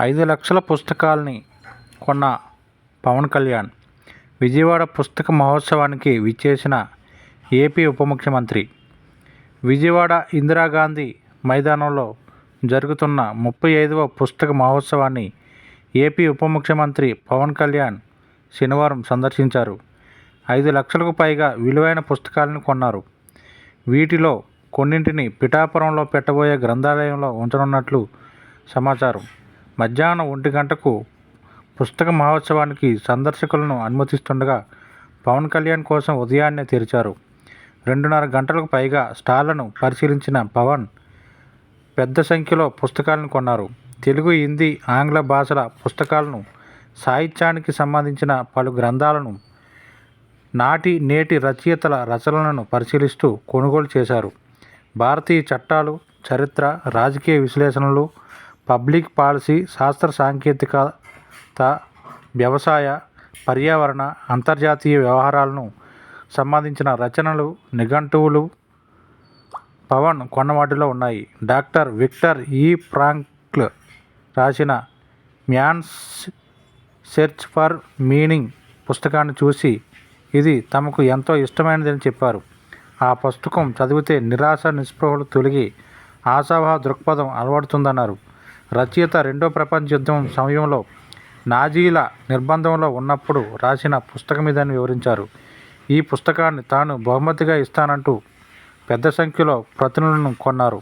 ఐదు లక్షల పుస్తకాల్ని కొన్న పవన్ కళ్యాణ్. విజయవాడ పుస్తక మహోత్సవానికి విచ్చేసిన ఏపీ ఉప ముఖ్యమంత్రి. విజయవాడ ఇందిరాగాంధీ మైదానంలో జరుగుతున్న ముప్పై ఐదవ పుస్తక మహోత్సవాన్ని ఏపీ ఉప ముఖ్యమంత్రి పవన్ కళ్యాణ్ శనివారం సందర్శించారు. ఐదు లక్షలకు పైగా విలువైన పుస్తకాలను కొన్నారు. వీటిలో కొన్నింటిని పిఠాపురంలో పెట్టబోయే గ్రంథాలయంలో ఉంచనున్నట్లు సమాచారం. మధ్యాహ్నం ఒంటి గంటకు పుస్తక మహోత్సవానికి సందర్శకులను అనుమతిస్తుండగా పవన్ కళ్యాణ్ కోసం ఉదయాన్నే తెరిచారు. రెండున్నర గంటలకు పైగా స్టాళ్ళను పరిశీలించిన పవన్ పెద్ద సంఖ్యలో పుస్తకాలను కొన్నారు. తెలుగు హిందీ ఆంగ్ల భాషల పుస్తకాలను సాహిత్యానికి సంబంధించిన పలు గ్రంథాలను నాటి నేటి రచయితల రచనలను పరిశీలిస్తూ కొనుగోలు చేశారు. భారతీయ చట్టాలు చరిత్ర రాజకీయ విశ్లేషణలు పబ్లిక్ పాలసీ శాస్త్ర సాంకేతికత వ్యవసాయ పర్యావరణ అంతర్జాతీయ వ్యవహారాలను సంబంధించిన రచనలు నిఘంటువులు పవన్ కొన్నవాటిలో ఉన్నాయి. డాక్టర్ విక్టర్ ఈ ఫ్రాంక్ల్ రాసిన మ్యాన్స్ సెర్చ్ ఫర్ మీనింగ్ పుస్తకాన్ని చూసి ఇది తమకు ఎంతో ఇష్టమైనదని చెప్పారు. ఆ పుస్తకం చదివితే నిరాశ నిస్పృహలు తొలగి ఆశాభావ దృక్పథం అలవడుతుందన్నారు. రచయిత రెండో ప్రపంచ యుద్ధం సమయంలో నాజీల నిర్బంధంలో ఉన్నప్పుడు రాసిన పుస్తకం ఇదని వివరించారు. ఈ పుస్తకాన్ని తాను బహుమతిగా ఇస్తానంటూ పెద్ద సంఖ్యలో ప్రతినిధులను కొన్నారు.